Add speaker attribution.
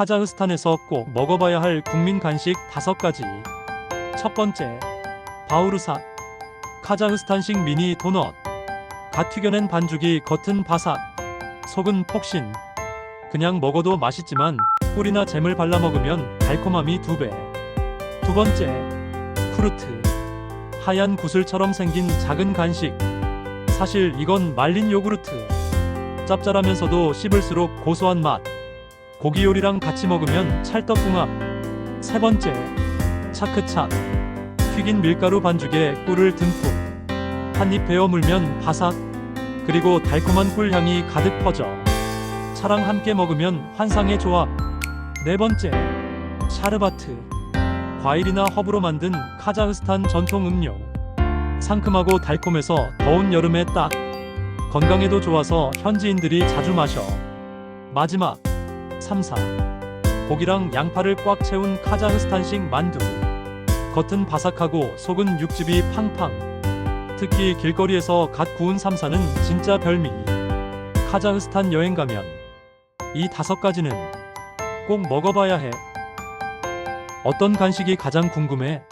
Speaker 1: 카자흐스탄에서 꼭 먹어봐야 할 국민 간식 다섯 가지. 첫 번째, 바우르삿. 카자흐스탄식 미니 도넛. 갓 튀겨낸 반죽이 겉은 바삭, 속은 폭신. 그냥 먹어도 맛있지만 꿀이나 잼을 발라 먹으면 달콤함이 두 배. 두 번째, 쿠르트. 하얀 구슬처럼 생긴 작은 간식. 사실 이건 말린 요구르트. 짭짤하면서도 씹을수록 고소한 맛. 고기 요리랑 같이 먹으면 찰떡궁합. 세 번째, 차크차. 튀긴 밀가루 반죽에 꿀을 듬뿍. 한입 베어 물면 바삭. 그리고 달콤한 꿀 향이 가득 퍼져. 차랑 함께 먹으면 환상의 조합. 네 번째, 샤르바트. 과일이나 허브로 만든 카자흐스탄 전통 음료. 상큼하고 달콤해서 더운 여름에 딱. 건강에도 좋아서 현지인들이 자주 마셔. 마지막, 3, 4. 고기랑 양파를 꽉 채운 카자흐스탄식 만두. 겉은 바삭하고 속은 육즙이 팡팡. 특히 길거리에서 갓 구운 삼사는 진짜 별미. 카자흐스탄 여행 가면 이 다섯 가지는 꼭 먹어봐야 해. 어떤 간식이 가장 궁금해?